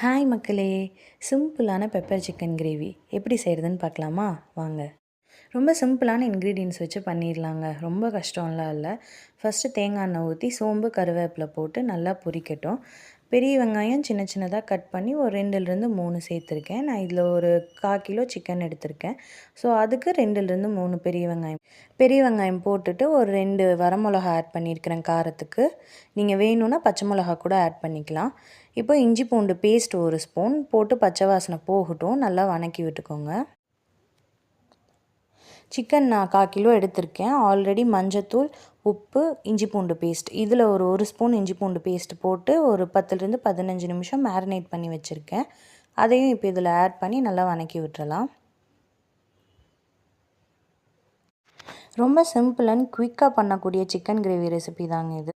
Hi மக்களே சிம்பிளான pepper chicken gravy எப்படி செய்கிறதுன்னு பார்க்கலாமா? வாங்க. ரொம்ப சிம்பிளான இன்க்ரீடியன்ஸ் வச்சு பண்ணிடலாங்க. ரொம்ப கஷ்டம்லாம் இல்லை. ஃபஸ்ட்டு தேங்காய் எண்ணெய் ஊற்றி சோம்பு கருவேப்பிலை போட்டு நல்லா பொரிக்கட்டும். பெரிய வெங்காயம் சின்ன சின்னதாக கட் பண்ணி ஒரு ரெண்டுலேருந்து மூணு சேர்த்துருக்கேன். நான் இதில் ஒரு கால் கிலோ சிக்கன் எடுத்திருக்கேன். ஸோ அதுக்கு ரெண்டுலேருந்து மூணு பெரிய வெங்காயம். பெரிய வெங்காயம் போட்டுட்டு ஒரு ரெண்டு வரமிளகா ஆட் பண்ணியிருக்கிறேன் காரத்துக்கு. நீங்கள் வேணும்னா பச்சை மிளகா கூட ஆட் பண்ணிக்கலாம். இப்போ இஞ்சி பூண்டு பேஸ்ட் ஒரு ஸ்பூன் போட்டு பச்சை வாசனை போகட்டும். நல்லா வணக்கி விட்டுக்கோங்க. சிக்கன் நான் கால் கிலோ எடுத்திருக்கேன். ஆல்ரெடி மஞ்சத்தூள் உப்பு இஞ்சி பூண்டு பேஸ்ட் இதில் ஒரு ஒரு ஸ்பூன் இஞ்சி பூண்டு பேஸ்ட் போட்டு ஒரு பத்துலேருந்து பதினஞ்சு நிமிஷம் மேரினேட் பண்ணி வச்சுருக்கேன். அதையும் இப்போ இதில் ஆட் பண்ணி நல்லா வணக்கி விட்டுறலாம். ரொம்ப சிம்பிள் அண்ட் குயிக்காக பண்ணக்கூடிய சிக்கன் கிரேவி ரெசிபி தாங்க இது.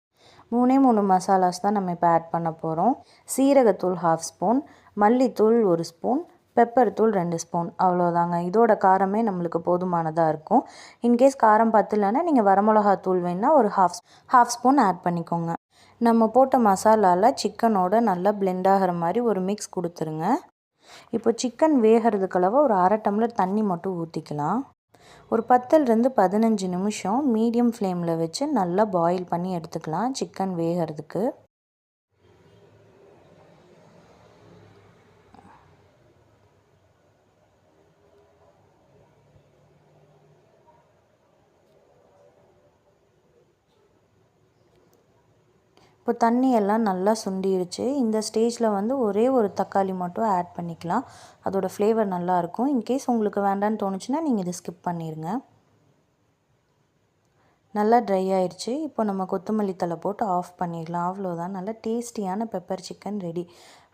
மூணே மூணு மசாலாஸ் தான் நம்ம இப்போ ஆட் பண்ண போகிறோம் சீரகத்தூள் ஹாஃப் ஸ்பூன் மல்லித்தூள் ஒரு ஸ்பூன் பெப்பர் தூள் ரெண்டு ஸ்பூன் அவ்வளோதாங்க இதோட காரமே நம்மளுக்கு போதுமானதாக இருக்கும். இன்கேஸ் காரம் பத்தலைன்னா நீங்கள் வரமிளகா தூள் வேணால் ஒரு ஹாஃப் ஹாஃப் ஸ்பூன் ஆட் பண்ணிக்கோங்க. நம்ம போட்ட மசாலாவில் சிக்கனோட நல்லா பிளெண்ட் ஆகிற மாதிரி ஒரு மிக்ஸ் கொடுத்துருங்க. இப்போ சிக்கன் வேகிறதுக்களவு ஒரு அரை டம்ளர் தண்ணி மட்டும் ஊற்றிக்கலாம் ஒரு பத்துலேருந்து பதினஞ்சு நிமிஷம் மீடியம் ஃப்ளேமில் வச்சு நல்லா பாயில் பண்ணி எடுத்துக்கலாம் சிக்கன் வேகிறதுக்கு. இப்போ தண்ணி எல்லாம் நல்லா சுண்டிடுச்சு. இந்த ஸ்டேஜில் வந்து ஒரே ஒரு தக்காளி மட்டும் ஆட் பண்ணிக்கலாம். அதோடய ஃப்ளேவர் நல்லாயிருக்கும். இன்கேஸ் உங்களுக்கு வேண்டான்னு தோணுச்சுன்னா நீங்கள் இதை ஸ்கிப் பண்ணிடுங்க நல்லா ட்ரை ஆயிடுச்சு இப்போ நம்ம கொத்தமல்லி தலை போட்டு ஆஃப் பண்ணிடலாம். அவ்வளோதான் நல்லா டேஸ்டியான பெப்பர் சிக்கன் ரெடி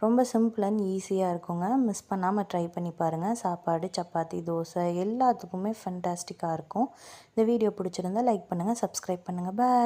ரொம்ப சிம்பிள் அண்ட் ஈஸியாக இருக்குங்க. மிஸ் பண்ணாமல் ட்ரை பண்ணி பாருங்கள் சாப்பாடு சப்பாத்தி தோசை எல்லாத்துக்குமே ஃபென்டாஸ்டிக்காக இருக்கும். இந்த வீடியோ பிடிச்சிருந்தா லைக் பண்ணுங்கள் சப்ஸ்கிரைப் பண்ணுங்கள் பாய்